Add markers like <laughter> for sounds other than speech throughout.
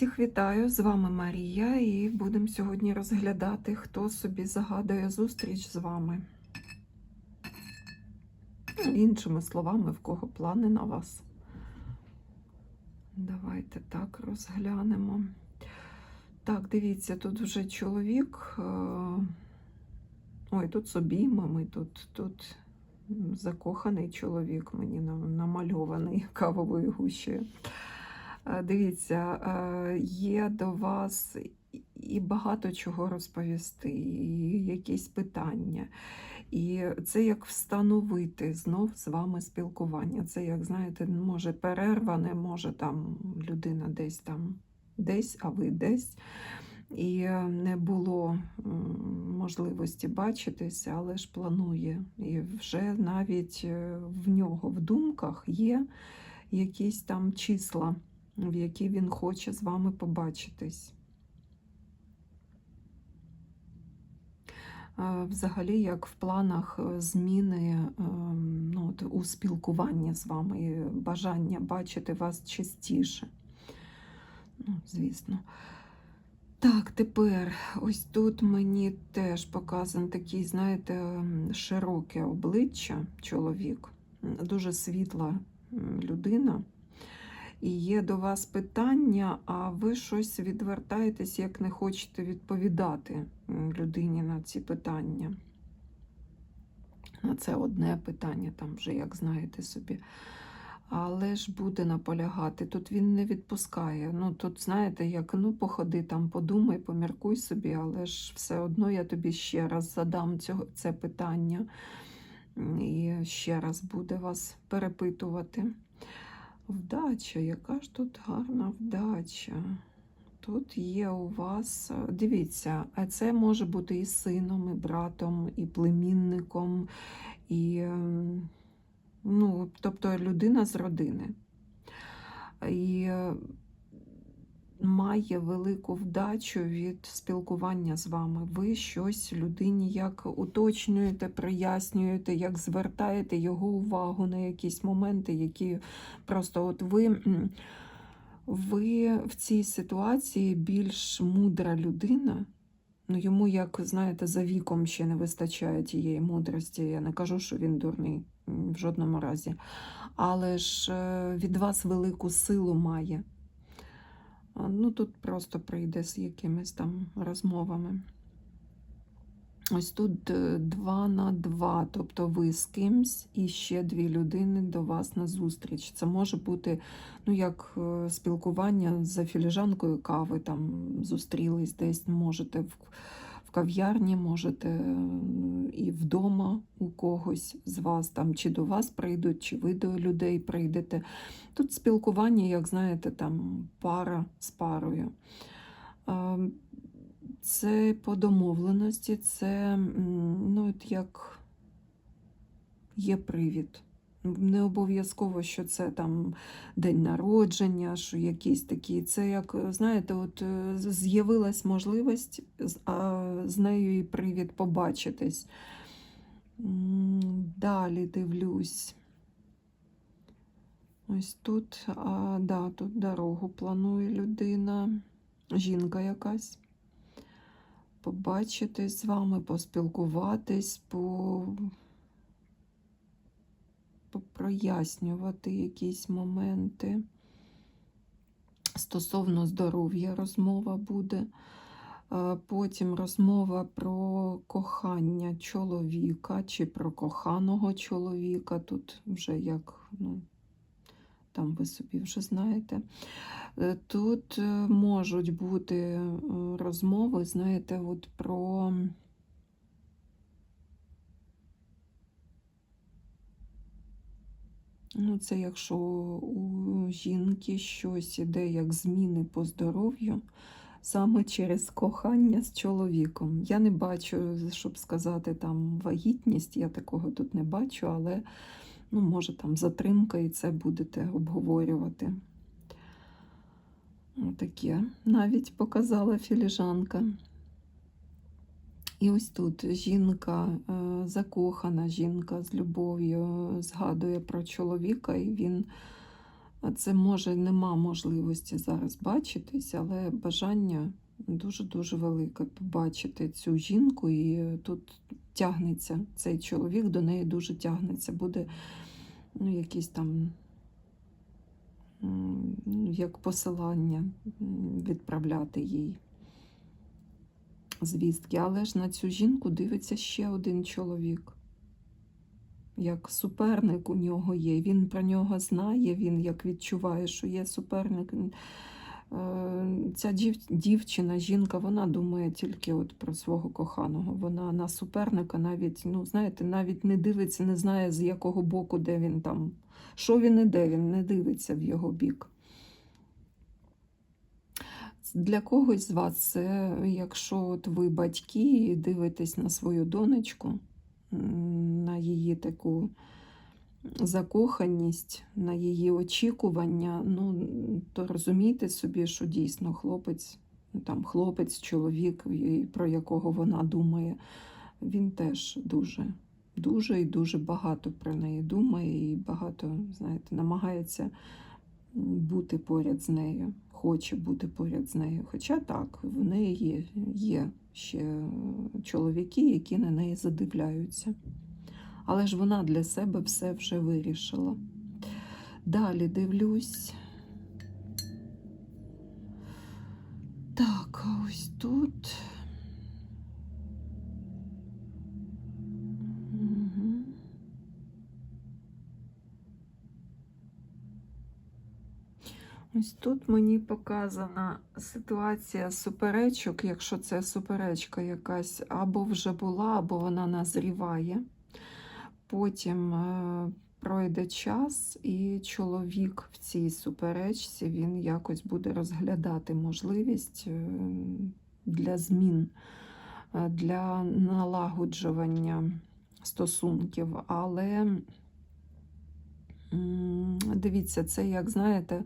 Всіх вітаю! З вами Марія, і будемо сьогодні розглядати, хто собі загадує зустріч з вами. Ну, Іншими словами, в кого плани на вас. Давайте так розглянемо. Так, дивіться, тут вже чоловік. е, Ой, тут з обіймами, тут, тут закоханий чоловік мені намальований кавовою гущею. Е, Дивіться, е, є до вас і- багато чого розповісти, і якісь питання. І це як встановити знов з вами спілкування. Це, як знаєте, може перерване, може там людина десь там десь, а ви десь. І не було можливості бачитися, але ж планує. І вже навіть е, в нього в думках є якісь там числа, в які він хоче з вами побачитись. Е, Взагалі, як в планах е, зміни ем, ну, у спілкуванні з вами, бажання бачити вас частіше. Ну, звісно. Так, тепер ось тут мені теж показан такий, знаєте, широке обличчя чоловік, дуже світла людина. І є до вас питання, а ви щось відвертаєтесь, як не хочете відповідати людині на ці питання. На це одне питання, там вже, як знаєте собі. Але ж буде наполягати. Тут він не відпускає. Ну, тут, знаєте, як ну, походи там, подумай, поміркуй собі, але ж все одно я тобі ще раз задам цього, це питання і ще раз буде вас перепитувати. Вдача, яка ж тут гарна вдача. Тут є у вас, е, дивіться, а це може бути і сином, і братом, і племінником, і, ем, ну, тобто людина з родини. І е, має велику вдачу від спілкування з вами. Ви щось людині як уточнюєте, прояснюєте, як звертаєте його увагу на якісь моменти, які просто от ви. ви в цій ситуації більш мудра людина. Ну, йому, як знаєте, за віком ще не вистачає тієї мудрості. Я не кажу, що він дурний в жодному разі. Але ж е, від вас велику силу має. Ну, тут просто прийде з якимись там розмовами. Ось тут е, два на два, тобто ви з кимсь і ще дві людини до вас на зустріч. Це може бути ну, як е, спілкування за філіжанкою кави, там зустрілись десь, можете в, в кав'ярні, можете е, і вдома у когось з вас, там, чи до вас прийдуть, чи ви до людей прийдете. Тут спілкування, як знаєте, там пара з парою. Це по домовленості, це ну, от як є привід. Не обов'язково, що це там день народження, що якісь такі. Це як, знаєте, от е, з'явилась можливість, а з нею і привід побачитись. Далі дивлюсь. Ось тут, а, да, тут дорогу планує людина, жінка якась. Побачитись з вами, поспілкуватись, по... попрояснювати якісь моменти. Стосовно здоров'я розмова буде. Е, Потім розмова про кохання чоловіка чи про коханого чоловіка. Тут вже як, ну, там ви собі вже знаєте. Е, Тут е, можуть бути розмови, знаєте, от про. Ну, це якщо у жінки щось іде як зміни по здоров'ю, саме через кохання з чоловіком. Я не бачу, щоб сказати, там вагітність, я такого тут не бачу, але ну, може там затримка і це будете обговорювати. Таке навіть показала філіжанка. І ось тут жінка, е, закохана жінка з любов'ю згадує про чоловіка, і він Це може нема можливості зараз бачитись, але бажання дуже-дуже велике побачити цю жінку, і тут тягнеться цей чоловік, до неї дуже тягнеться. Буде ну, якісь там як посилання відправляти їй звістки. Але ж на цю жінку дивиться ще один чоловік. Як суперник у нього є. Він про нього знає, він як відчуває, що є суперник. Е, Ця дівчина, жінка, вона думає тільки от про свого коханого. Вона на суперника навіть, ну, знаєте, навіть не дивиться, не знає, з якого боку, де він там. Що він іде, він не дивиться в його бік. Для когось з вас це, якщо от ви батьки і дивитесь на свою донечку, на її таку закоханість, на її очікування, ну, то розумійте собі, що дійсно хлопець, там, хлопець, чоловік, про якого вона думає, він теж дуже, дуже і дуже багато про неї думає і багато, знаєте, намагається бути поряд з нею, хоче бути поряд з нею. Хоча так, в неї є, ще чоловіки, які на неї задивляються. Але ж вона для себе все вже вирішила. Далі дивлюсь. Так, ось тут. Ось тут мені показана ситуація суперечок, якщо це суперечка якась або вже була, або вона назріває. Потім е, пройде час, і чоловік в цій суперечці він якось буде розглядати можливість е, для змін, е, для налагоджування стосунків. Але дивіться, це як знаєте,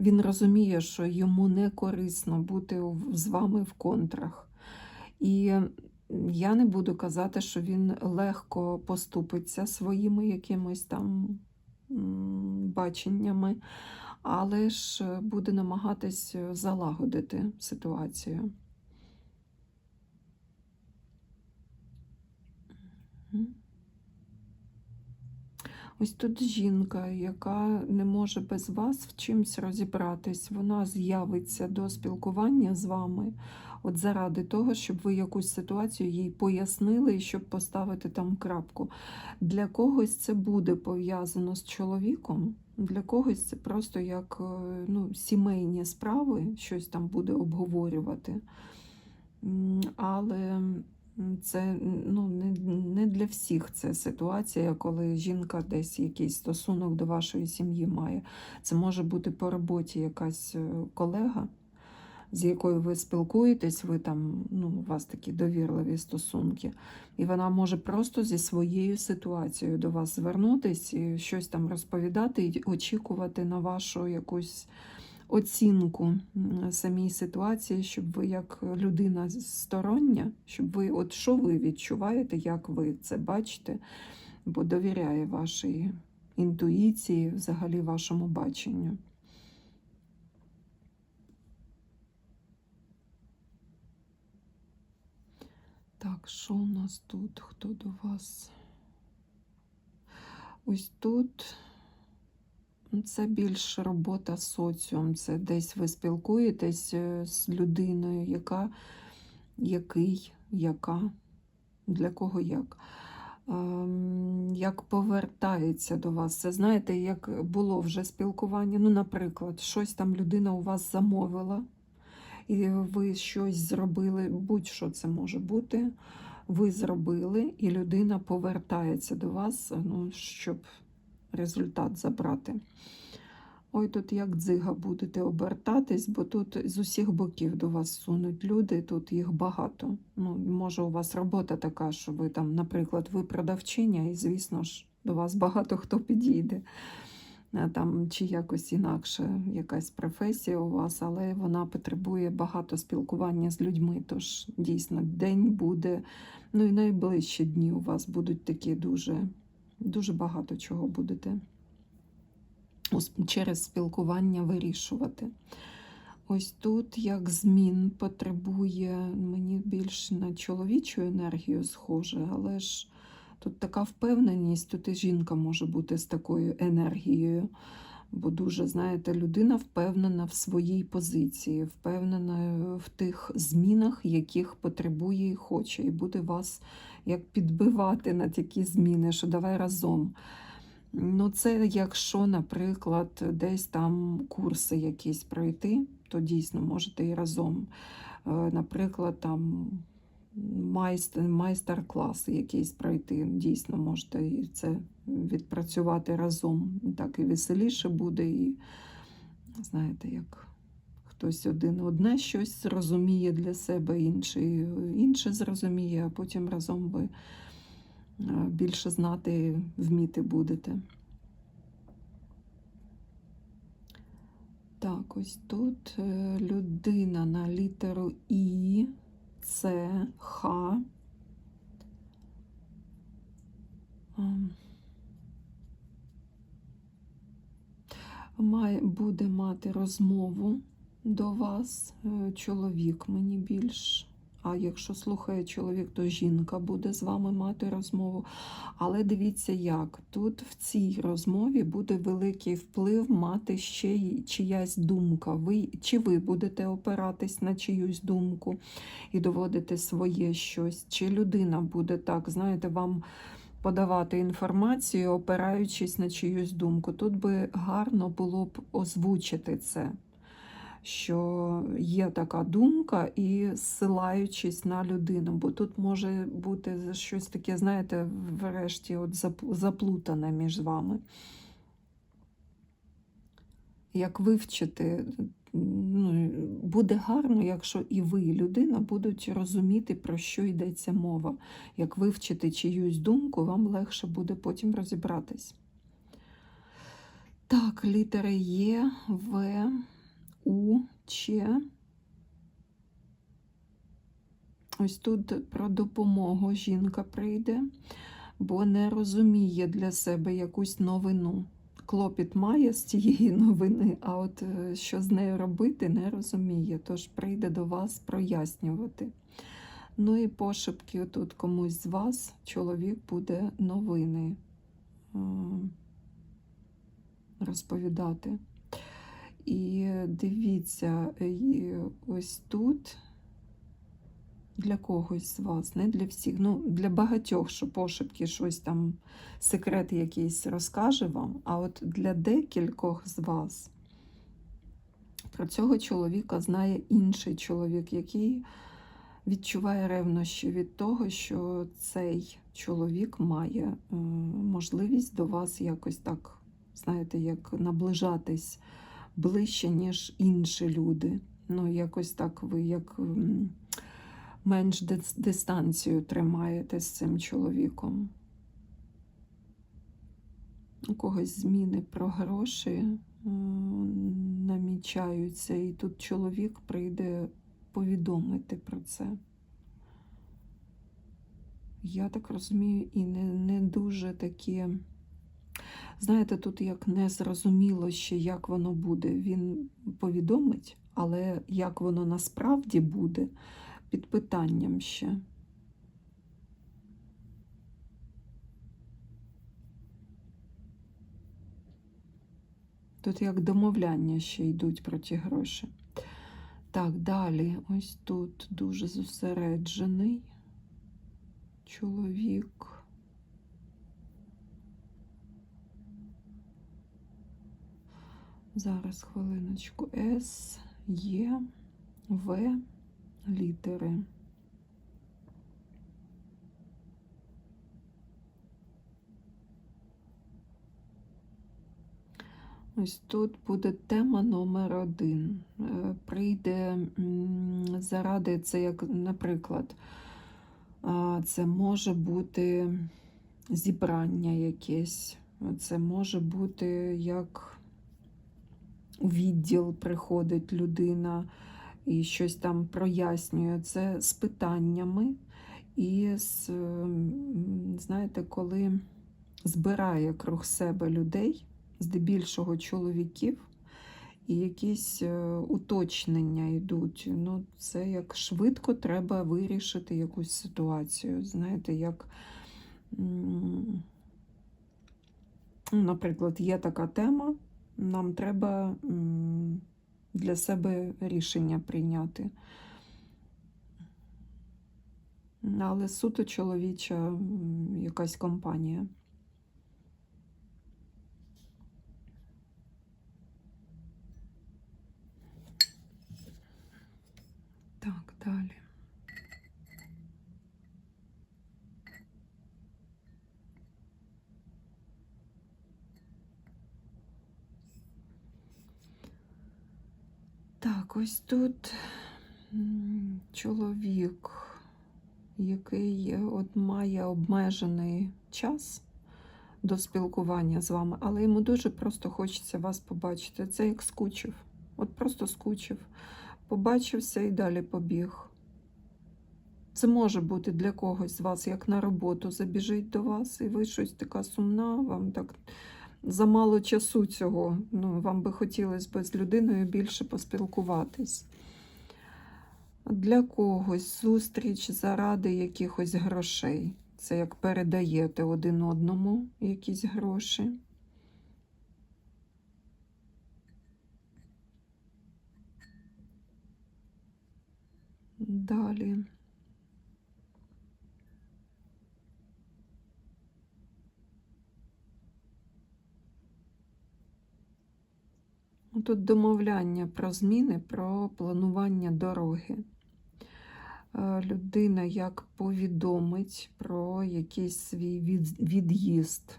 він розуміє, що йому не корисно бути з вами в контрах. І я не буду казати, що він легко поступиться своїми якимось там баченнями, але ж буде намагатись залагодити ситуацію. Мгм. Ось тут жінка, яка не може без вас в чимсь розібратись, вона з'явиться до спілкування з вами, от заради того, щоб ви якусь ситуацію їй пояснили і щоб поставити там крапку. Для когось це буде пов'язано з чоловіком, для когось це просто як е, ну, сімейні справи, щось там буде обговорювати. Але це ну, не, не для всіх це ситуація, коли жінка десь якийсь стосунок до вашої сім'ї має. Це може бути по роботі якась е, колега, з якою ви спілкуєтесь, ви там, ну, у вас такі довірливі стосунки, і вона може просто зі своєю ситуацією до вас звернутись і щось там розповідати і очікувати на вашу якусь оцінку самій ситуації, щоб ви як людина стороння, щоб ви, от що ви відчуваєте, як ви це бачите, бо довіряє вашій інтуїції, взагалі вашому баченню. Так, що у нас тут? Хто до вас? Ось тут це більш робота з соціум. Це десь ви спілкуєтесь е, з людиною, яка, який, яка, для кого як. Ем, Як повертається до вас. Це знаєте, як було вже спілкування. Ну, наприклад, щось там людина у вас замовила, і ви щось зробили, будь-що це може бути. Ви зробили, і людина повертається до вас, ну, щоб результат забрати. Ой, тут як дзига будете обертатись, бо тут з усіх боків до вас сунуть люди, тут їх багато. Ну, може, у вас робота така, що ви там, наприклад, ви продавчиня, і, звісно ж, до вас багато хто підійде. Е, Там, чи якось інакше якась професія у вас, але вона потребує багато спілкування з людьми. Тож дійсно день буде, ну і найближчі дні у вас будуть такі дуже, дуже багато чого будете через спілкування вирішувати. Ось тут як змін потребує мені більш на чоловічу енергію схоже, але ж тут така впевненість, тут і жінка може бути з такою енергією. Бо дуже, знаєте, людина впевнена в своїй позиції, впевнена в тих змінах, яких потребує і хоче, і буде вас як підбивати на такі зміни, що давай разом. Ну, це якщо, наприклад, десь там курси якісь пройти, то дійсно можете і разом. Е, Наприклад, там майстер-клас якийсь пройти, дійсно можете і це відпрацювати разом. Так і веселіше буде, і знаєте, як хтось один одне щось зрозуміє для себе, інший інше зрозуміє, а потім разом ви е, більше знати, вміти будете. Так, ось тут е, людина на літеру І, С, Х. Ем. Має, буде мати розмову до вас. е, Чоловік мені більш. А якщо слухає чоловік, то жінка буде з вами мати розмову. Але дивіться, як тут в цій розмові буде великий вплив мати ще й чиясь думка. Ви, чи ви будете опиратись на чиюсь думку і доводити своє щось, чи людина буде так, знаєте, вам подавати інформацію, опираючись на чиюсь думку. Тут би гарно було б озвучити це що є така думка, і зсилаючись на людину, бо тут може бути щось таке, знаєте, врешті от заплутане між вами. Як вивчити, ну, буде гарно, якщо і ви, людина, будуть розуміти, про що йдеться мова. Як вивчити чиюсь думку, вам легше буде потім розібратись. Так, літери Є, В. У. Ось тут про допомогу жінка прийде, бо не розуміє для себе якусь новину. Клопіт має з цієї новини, а от е, що з нею робити, не розуміє. Тож прийде до вас прояснювати. Ну і пошепки тут комусь з вас чоловік буде новини е, розповідати. І дивіться, і ось тут для когось з вас, не для всіх, ну для багатьох, що пошепки щось там, секрет якийсь розкаже вам, а от для декількох з вас про цього чоловіка знає інший чоловік, який відчуває ревнощі від того, що цей чоловік має е, можливість до вас якось так, знаєте, як наближатись ближче, ніж інші люди. Ну, якось так ви як менш дистанцію тримаєте з цим чоловіком. У когось зміни про гроші намічаються, і тут чоловік прийде повідомити про це. Я так розумію, і не, не дуже такі. Знаєте, тут як не зрозуміло ще, як воно буде. Він повідомить, але як воно насправді буде, під питанням ще. Тут як домовляння ще йдуть про ті гроші. Так, далі, ось тут дуже зосереджений чоловік. Зараз хвилиночку. С, Є, В, літери. Ось тут буде тема номер один. Е, Прийде заради це, як, наприклад, це може бути зібрання якесь, це може бути як у відділ приходить людина і щось там прояснює. Це з питаннями і з, знаєте, коли збирає круг себе людей здебільшого чоловіків, і якісь е, уточнення йдуть. Ну, це як швидко треба вирішити якусь ситуацію. Знаєте, як, ну, наприклад, є така тема, нам треба для себе рішення прийняти. Але суто чоловіча якась компанія. Так, далі. Так, ось тут чоловік, який от має обмежений час до спілкування з вами, але йому дуже просто хочеться вас побачити. Це як скучив. От просто скучив. Побачився і далі побіг. Це може бути для когось з вас, як на роботу забіжить до вас, і ви щось така сумна, вам так замало часу цього. Ну, вам би хотілося б з людиною більше поспілкуватись. Для когось зустріч заради якихось грошей. Це як передаєте один одному якісь гроші. Далі. Тут домовляння про зміни, про планування дороги. Е, Людина як повідомить про якийсь свій від'їзд.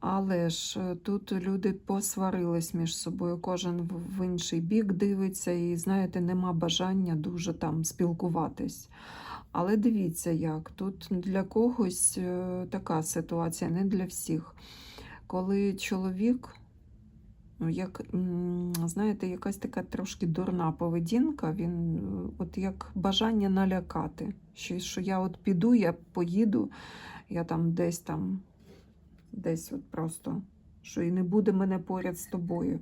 Але ж е, тут люди посварились між собою, кожен в- інший бік дивиться, і, знаєте, нема бажання дуже там спілкуватись. Але дивіться, як тут для когось е, така ситуація, не для всіх. Коли чоловік, як, знаєте, якась така трошки дурна поведінка, він е, от як бажання налякати. Що, що я от піду, я поїду, я там десь там, десь от просто, що і не буде мене поряд з тобою.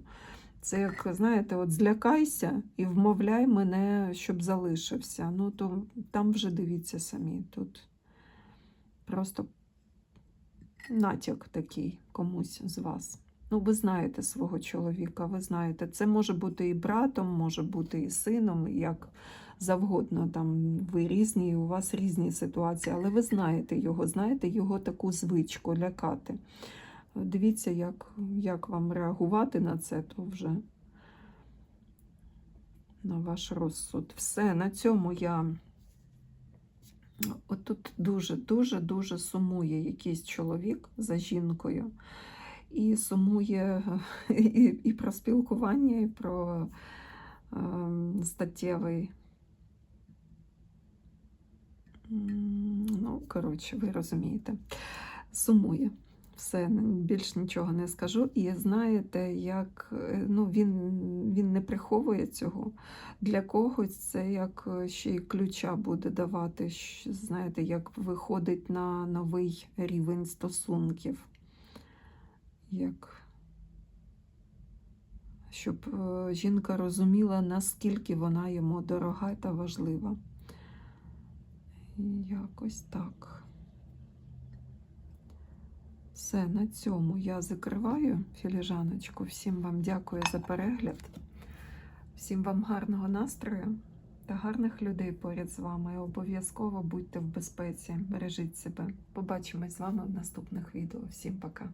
Це як, знаєте, от злякайся і вмовляй мене, щоб залишився. Ну, то там вже дивіться самі. Тут просто натяк такий комусь з вас. Ну, ви знаєте свого чоловіка, ви знаєте, це може бути і братом, може бути і сином, як завгодно. Там ви різні, у вас різні ситуації, але ви знаєте його, знаєте його таку звичку лякати. Дивіться, як, як вам реагувати на це, то вже на ваш розсуд. Все, на цьому я. Отут дуже-дуже дуже сумує якийсь чоловік за жінкою. І сумує <laughs> і, і про спілкування, і про ем, статтєвий. Ну, коротше, ви розумієте. Сумує. Все, більш нічого не скажу. І знаєте, як е, ну, він, він не приховує цього. Для когось це як е, ще й ключа буде давати, знаєте, як виходить на новий рівень стосунків. Як щоб е, жінка розуміла, наскільки вона йому дорога та важлива. Якось так. Все, на цьому я закриваю філіжаночку. Всім вам дякую за перегляд. Всім вам гарного настрою та гарних людей поряд з вами. Обов'язково будьте в безпеці, бережіть себе. Побачимось з вами в наступних відео. Всім пока.